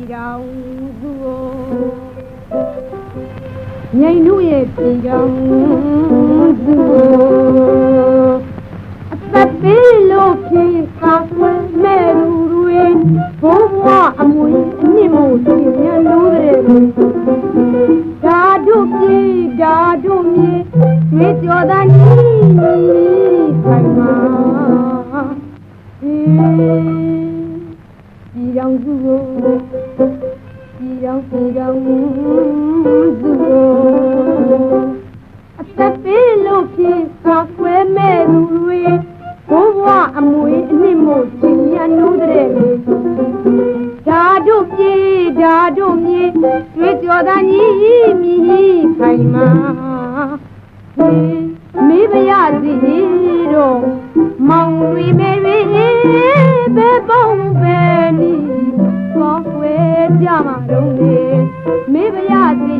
ပြည်တော်စုကိုငိန်တို့ရဲ့ပြည်တော်စုကိုအသက်ပေးလို့ဖြစ်ကာကွယ်မဲ့လူတွေဘိုးဘွားအမွေအနှစ်မို့ရှင်မြန်လို့တဲ့ဓာတို့ပြည်ဓာတို့မြေတွေးကြော်တဲ့နီးခိုင်မာပြည်တော်စုကို ပြည်တော်ပြည်တော်စုကိုအသက်ပေးလို့ဖြစ်ကာကွယ်မဲ့လူတွေဘိုးဘွားအမွေအနှစ်မို့ရှင်မြန်လို့တဲ့ဓာတို့ပြည်ဓာတို့မြေတွေးကြော်တဲ့နီးမြည်ခိုင်မာမေးပါရစီတော့မောင်တွေမေတွေဘယ်ပုံပဲနီကောကွယ် ကြမှာတော့လေမေးပါရစီ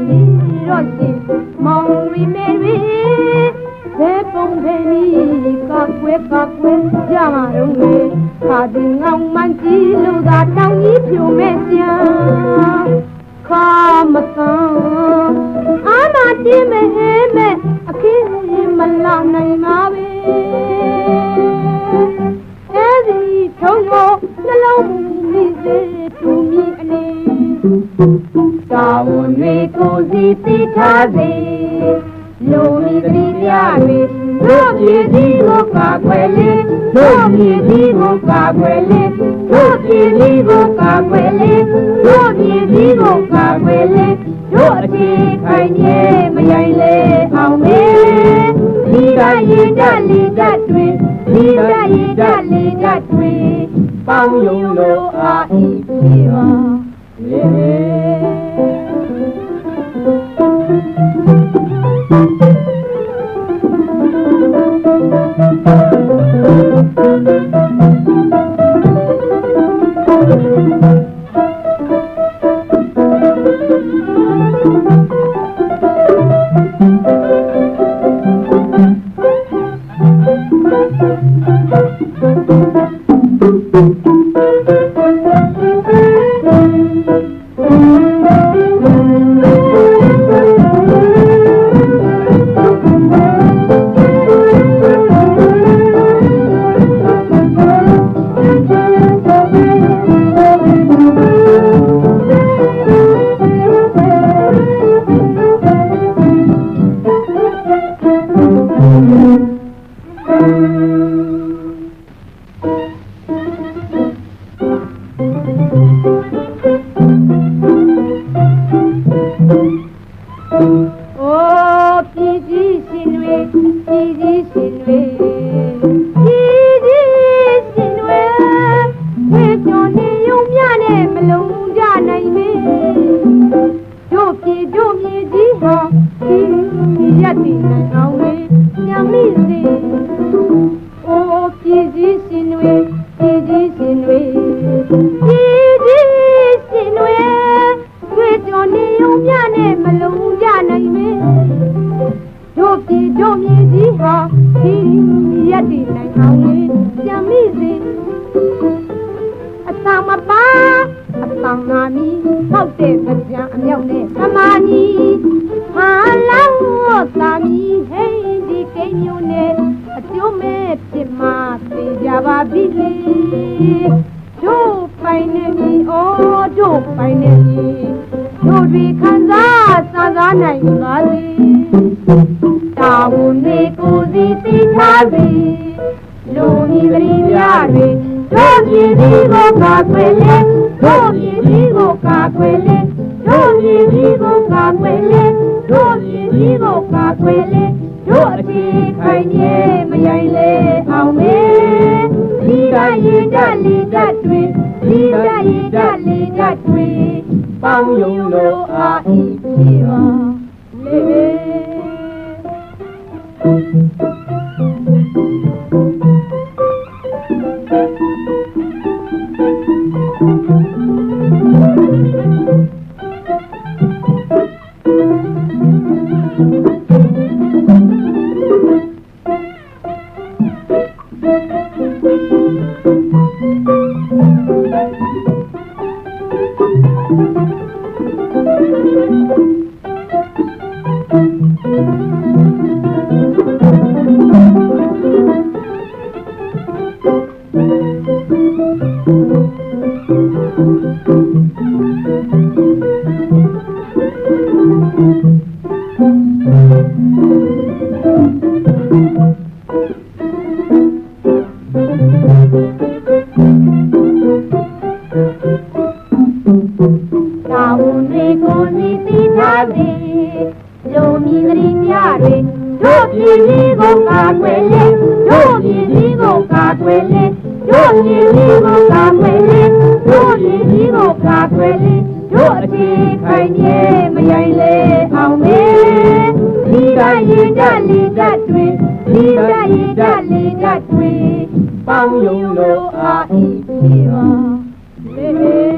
တော့ရှင်မောင်တွေမေတွေဘယ်ပုံပဲနီကောကွယ်ကောကွယ်ကြမှာတော့လေခါဒီငောင်မှန်ကြည့်လို့သာတောင်းကြီးဖြိုမဲ့ကြခါမကန်းအာမတင်းမဲ့မဲ့အခင်းမလာနိုင်ပါ တာဝန်တွေကိုစီသိထားစေလူမိတိပြတွေတို့ပြည်ကြီးကိုကာကွယ်လေတို့ပြည်ကြီးကိုကာကွယ်လေတို့ပြည်ကြီးကိုကာကွယ်လေတို့ပြည်ကြီးကိုကာကွယ်လေတို့အထည်ခိုင် nye မယိုင်လေအောင်မေဒီကရင်တက်လီတက်တွေဒီကရင်တက်လီတက်တွေပေါင်းယုံလို့အာဤပြေပါ လေအိုး ရက်တည်နိုင်အောင်လေညမိစေအိုးပြည်ကြီးရှင်တွေပြည်ကြီးရှင်တွေပြည်ကြီးရှင်တွေဝေကျော်နေုံမြနဲ့မလုံးကြနိုင်မေတို့ပြည်တို့မြေကြီးဟာဒီရက်တည်နိုင်အောင်လေညမိစေအတမပါ အတမမီဟောက်တဲ့ကြံအမြောက်နဲ့သမာနီဟာလောင်းသာမီဟိန်းဒီကိန်းမျိုးနဲ့အကျိုးမဲ့ဖြစ်မှသိကြပါပြီလေတို့ပိုင်နေပြီဩတို့ပိုင်နေပြီတို့ဒီခံစားစားစားနိုင်ပါစေတာဝန်တွေကိုစီသိထားစေလူကြီးပရိယာတွေတို့ပြည်ကြီးကိုကာကွယ်လေတို့ပြည် ကြီးကိုကာကွယ်လေတို့ပြည်ကြီးကိုကာကွယ်လေတို့ပြည်ကြီးကိုကာကွယ်လေတို့အထီးခိုင်မြေမယိုင်လေအောင်မေဒီကရင်တက်လီတက်တွေဒီကရင်တက်လီတက်တွေပေါင်းယုံလို့အာဤပြေပါ စီထားစေလူမြင်ကလေးများတွေတို့ပြည်ကြီးကိုကာကွယ်လေတို့ပြည်ကြီးကိုကာကွယ်လေတို့ပြည်ကြီးကိုကာကွယ်လေတို့ပြည်ကြီးကိုကာကွယ်လေတို့အတီးခိုင်ပြေမယိုင်လေအောင်မေဒီကရင်ကြလီတတ်တွေဒီကရင်ကြလီတတ်တွေပေါင်းယုံလို့အာဤဖြစ်ပါ